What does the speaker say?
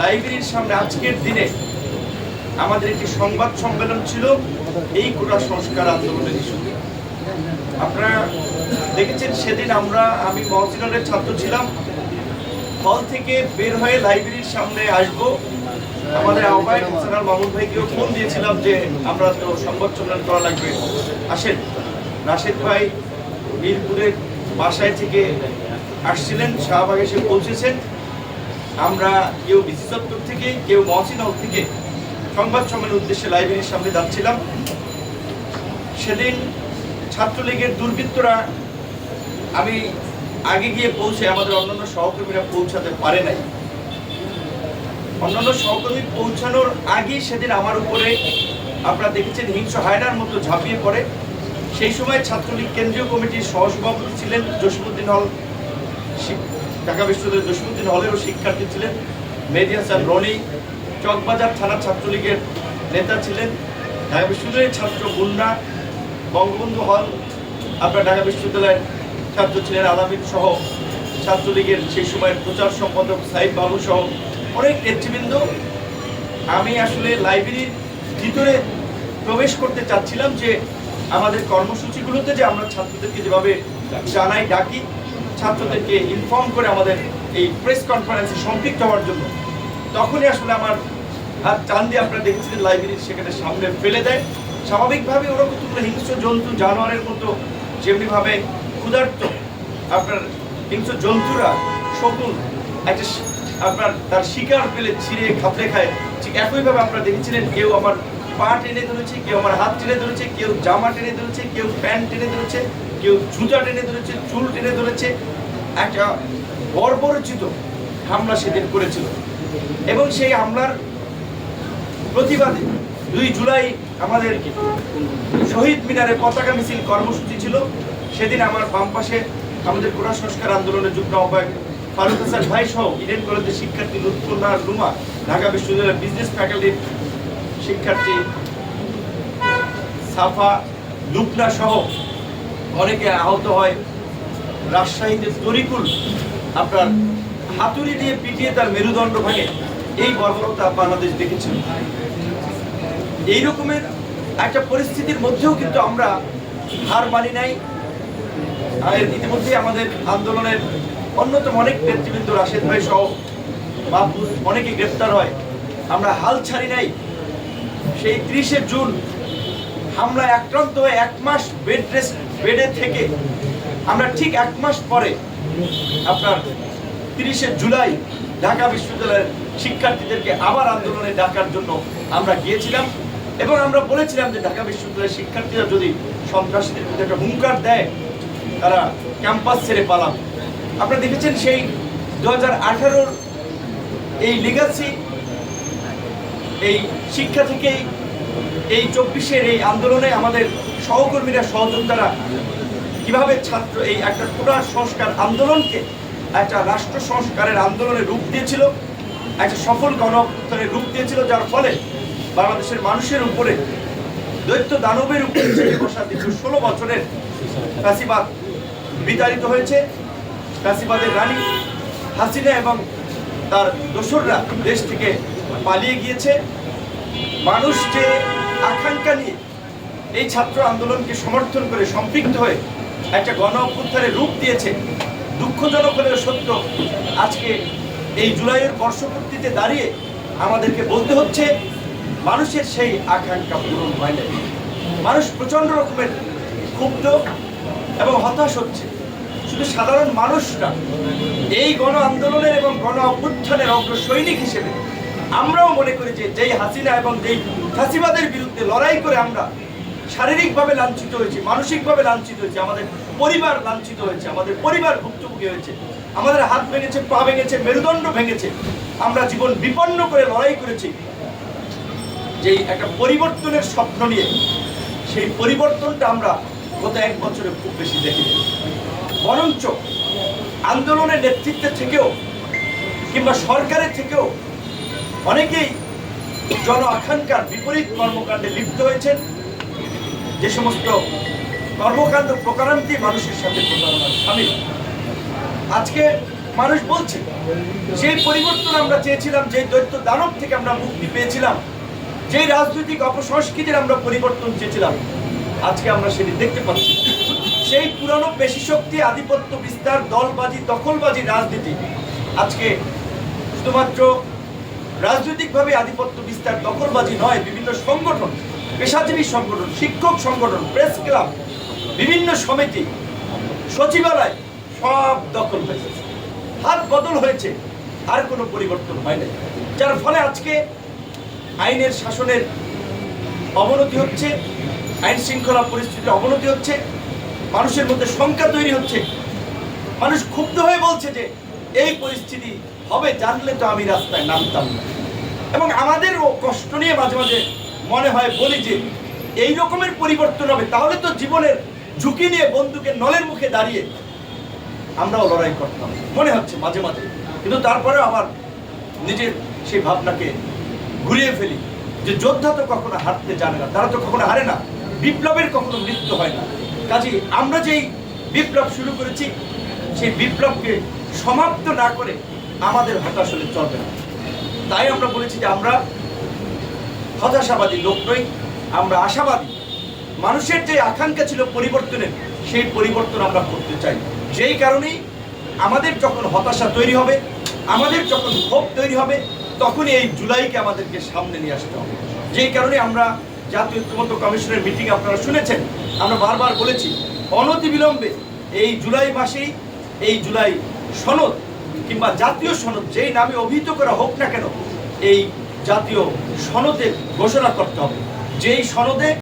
লাইব্রেরির সামনে আজকের দিনে আমাদের একটি সংবাদ সম্মেলন ছিল এই কোটা সংস্কার আন্দোলনের ইস্যুতে। আপনারা দেখেছেন সেদিন আমরা, আমি মহসিনের ছাত্র ছিলাম। হল থেকে বের হয়ে লাইব্রেরির সামনে আসব। আমাদের আহ্বায়ক হাসানাল মামুন ভাইকেও ফোন দিয়েছিলাম যে আমরা তো সংবাদ সম্মেলন করা লাগবে। আসেন। রাশেদ ভাই মিরপুরের বাসায় থেকে আসছিলেন, শাহবাগ এসে পৌঁছেছেন। আমরা কেউ বিশেষত্ব থেকে, কেউ মহসিন হল থেকে সংবাদ সম্মেলনের উদ্দেশ্যে লাইব্রেরির সামনে যাচ্ছিলাম। সেদিন ছাত্রলীগের দুর্বৃত্তরা আমি আগে গিয়ে পৌঁছে আমাদের অন্যান্য সহকর্মীরা পৌঁছাতে পারে নাই। অন্যান্য সহকর্মী পৌঁছানোর আগেই সেদিন আমার উপরে আপনারা দেখেছেন হিংস্র হায়নার মতো ঝাঁপিয়ে পড়ে। সেই সময় ছাত্রলীগ কেন্দ্রীয় কমিটির সহসভাপতি ছিলেন জসিমুদ্দিন হল। ঢাকা বিশ্ববিদ্যালয়ের জসিমুদ্দিন হলেরও শিক্ষার্থী ছিলেন। মেহেদি হাসান রনি, চকবাজার থানা ছাত্রলীগের নেতা ছিলেন। ঢাকা বিশ্ববিদ্যালয়ের ছাত্র মুন্না বঙ্গবন্ধু হল, আপনার ঢাকা বিশ্ববিদ্যালয়ের ছাত্র ছিলেন আলামিন সহ ছাত্রলীগের সেই সময়ের প্রচার সম্পাদক সাইদ বাবু সহ অনেক নেতৃবৃন্দ। আমি আসলে লাইব্রেরির ভিতরে প্রবেশ করতে চাচ্ছিলাম যে আমাদের কর্মসূচিগুলোতে যে আমরা ছাত্রদেরকে যেভাবে জানাই, ডাকি ছাত্রদেরকে ইনফর্ম করে আমাদের এই প্রেস কনফারেন্সে সম্পৃক্ত হওয়ার জন্য। তখনই আসলে আমার হাত টান দিয়ে আপনারা দেখেছিলেন লাইব্রেরির সেখানে সামনে ফেলে দেয়। স্বাভাবিকভাবে ওরা কতগুলো হিংস্র জন্তু, জানোয়ারের মতো যেমনিভাবে ক্ষুধার্ত, আপনার হিংস্র জন্তুরা শকুন, একটা আপনার তার শিকার পেলে ছিঁড়ে খাপড়ে খায়, ঠিক একইভাবে আপনারা দেখেছিলেন কেউ আমার পা টেনে ধরেছে, কেউ আমার হাত টেনে ধরেছে, কেউ জামা টেনে ধরেছে, কেউ প্যান্ট টেনে ধরেছে, কেউ জুতা টেনে ধরেছে, চুল টেনে ধরেছে। একটা বর্বরচিত হামলা সেদিন করেছিল। এবং সেই হামলার প্রতিবাদে দুই জুলাই আমাদের শহীদ মিনারে পতাকা মিছিল কর্মসূচি ছিল। সেদিন আমার বাম পাশে আমাদের কোরআন সংস্কার আন্দোলনের যুগ্ম আহ্বায়ক ফারুক হাসান ভাই সহ ইডেন কলেজের শিক্ষার্থী লুৎফুল্লাহ রুমা ঢাকা বিশ্ববিদ্যালয়ের বিজনেস ফ্যাকাল্টির শিক্ষার্থী সাফা লুকনা সহ অনেকে আহত হয়। রাজশাহীতে তরিকুল আপনার হাতুড়ি দিয়ে পিটিয়ে তার মেরুদণ্ড ভাঙে। এই বর্বরতা বাংলাদেশ দেখেছিল এই রকমের একটা পরিস্থিতির মধ্যেও কিন্তু আমরা হার মানি নাই। ইতিমধ্যে আমাদের আন্দোলনের অন্যতম অনেক নেতৃবৃন্দ রাশেদ ভাই সহ মাহফুজ অনেকে গ্রেপ্তার হয়। আমরা হাল ছাড়ি নাই। সেই ত্রিশে জুন হামলায় আক্রান্ত হয়ে এক মাস বেড রেস্ট, বেডে থেকে আমরা ঠিক এক মাস পরে আপনার তিরিশে জুলাই ঢাকা বিশ্ববিদ্যালয়ের শিক্ষার্থীদেরকে আবার আন্দোলনে ডাকার জন্য আমরা গিয়েছিলাম এবং আমরা বলেছিলাম যে ঢাকা বিশ্ববিদ্যালয়ের শিক্ষার্থীরা যদি সন্ত্রাসীদের প্রতি একটা হুঙ্কার দেয়, তারা ক্যাম্পাস ছেড়ে পালাম আপনারা দেখেছেন সেই দু হাজার এই লিগাসি এই শিক্ষা থেকেই এই চব্বিশের এই আন্দোলনে আমাদের সহকর্মীরা, সহযোদ্ধারা কীভাবে ছাত্র এই একটা পুরা সংস্কার আন্দোলনকে একটা রাষ্ট্র সংস্কারের আন্দোলনে রূপ দিয়েছিল, একটা সফল গণ অভ্যুত্থানের রূপ দিয়েছিল, যার ফলে বাংলাদেশের মানুষের উপরে দৈত্য দানবের উপরে চেপে বসা দীর্ঘ ষোলো বছরের ফ্যাসিবাদ বিতাড়িত হয়েছে। ফ্যাসিবাদের রানী হাসিনা এবং তার দোসররা দেশ থেকে পালিয়ে গিয়েছে। মানুষ যে আকাঙ্ক্ষা নিয়ে এই ছাত্র আন্দোলনকে সমর্থন করে সম্পৃক্ত হয়ে একটা গণ অভ্যুত্থানের রূপ দিয়েছে, দুঃখজনক হলেও সত্য, আজকে এই জুলাইয়ের বর্ষপূর্তিতে দাঁড়িয়ে আমাদেরকে বলতে হচ্ছে, মানুষের সেই আকাঙ্ক্ষা পূরণ হয় না মানুষ প্রচণ্ড রকমের ক্ষুব্ধ এবং হতাশ হচ্ছে। শুধু সাধারণ মানুষরা এই গণ আন্দোলনের এবং গণ অভ্যুত্থানের অগ্রসৈনিক হিসেবে আমরাও মনে করি যে যেই হাসিনা এবং যেই ফাঁসিবাদের বিরুদ্ধে লড়াই করে আমরা শারীরিকভাবে লাঞ্ছিত হয়েছি, মানসিকভাবে লাঞ্ছিত হয়েছে, আমাদের পরিবার লাঞ্ছিত হয়েছে, আমাদের পরিবার ভুক্তভোগী হয়েছে, আমাদের হাত ভেঙেছে, পা ভেঙেছে, মেরুদণ্ড ভেঙেছে, আমরা জীবন বিপন্ন করে লড়াই করেছি। যেই একটা পরিবর্তনের স্বপ্ন নিয়ে সেই পরিবর্তনটা আমরা গত এক বছরে খুব বেশি দেখি বরঞ্চ আন্দোলনের নেতৃত্বে থেকেও কিংবা সরকারের থেকেও অনেকেই জন আকাঙ্ক্ষার বিপরীত কর্মকাণ্ডে লিপ্ত হয়েছেন। যে সমস্ত কর্মকাণ্ড প্রকারান্তি মানুষের সাথে প্রতারণার সামিল। আজকে মানুষ বলছে সেই পরিবর্তন আমরা চেয়েছিলাম, যে দৈত্য দানব থেকে আমরা মুক্তি পেয়েছিলাম, যে রাজনৈতিক অপসংস্কৃতির আমরা পরিবর্তন চেয়েছিলাম, আজকে আমরা সেটি দেখতে পাচ্ছি। সেই পুরানো পেশি শক্তি আধিপত্য বিস্তার, দলবাজি, দখলবাজি রাজনীতি আজকে শুধুমাত্র রাজনৈতিকভাবে আধিপত্য বিস্তার দখলবাজি নয়, বিভিন্ন সংগঠন, পেশাজীবী সংগঠন, শিক্ষক সংগঠন, প্রেস ক্লাব, বিভিন্ন সমিতি, সচিবালয়, সব দখল হয়েছে হাত বদল হয়েছে, আর কোনো পরিবর্তন হয় নাই। যার ফলে আজকে আইনের শাসনের অবনতি হচ্ছে, আইন শৃঙ্খলা পরিস্থিতির অবনতি হচ্ছে, মানুষের মধ্যে শঙ্কা তৈরি হচ্ছে। মানুষ ক্ষুব্ধ হয়ে বলছে যে, এই পরিস্থিতি হবে জানলে তো আমি রাস্তায় নামতাম না। এবং আমাদেরও কষ্ট নিয়ে মাঝে মাঝে মনে হয় বলি যে, এই রকমের পরিবর্তন হবে, তাহলে তো জীবনের ঝুঁকি নিয়ে বন্দুকের নলের মুখে দাঁড়িয়ে আমরাও লড়াই করতাম। মনে হচ্ছে মাঝে মাঝে। কিন্তু তারপরেও আমার নিজের সেই ভাবনাকে ঘুরিয়ে ফেলি যে যোদ্ধা তো কখনো হারতে জানে না, তারা তো কখনো হারে না, বিপ্লবের কখনো মৃত্যু হয় না। কাজে আমরা যেই বিপ্লব শুরু করেছি, সেই বিপ্লবকে সমাপ্ত না করে আমাদের হতাশ হলে চলবে না। তাই আমরা বলেছি যে আমরা হতাশাবাদী লোক নই, আমরা আশাবাদী। মানুষের যে আকাঙ্ক্ষা ছিল পরিবর্তনের, সেই পরিবর্তন আমরা করতে চাই। যেই কারণেই আমাদের যখন হতাশা তৈরি হবে, আমাদের যখন ক্ষোভ তৈরি হবে, তখনই এই জুলাইকে আমাদেরকে সামনে নিয়ে আসতে হবে। যেই কারণে আমরা জাতীয় ঐক্যমত্য কমিশনের মিটিং আপনারা শুনেছেন, আমরা বারবার বলেছি, অনতিবিলম্বে এই জুলাই মাসেই, এই জুলাই সনদ কিংবা জাতীয় সনদ যেই নামে অভিহিত করা হোক না কেন, এই জাতীয় সনদে ঘোষণা করতে হবে। যেই সনদে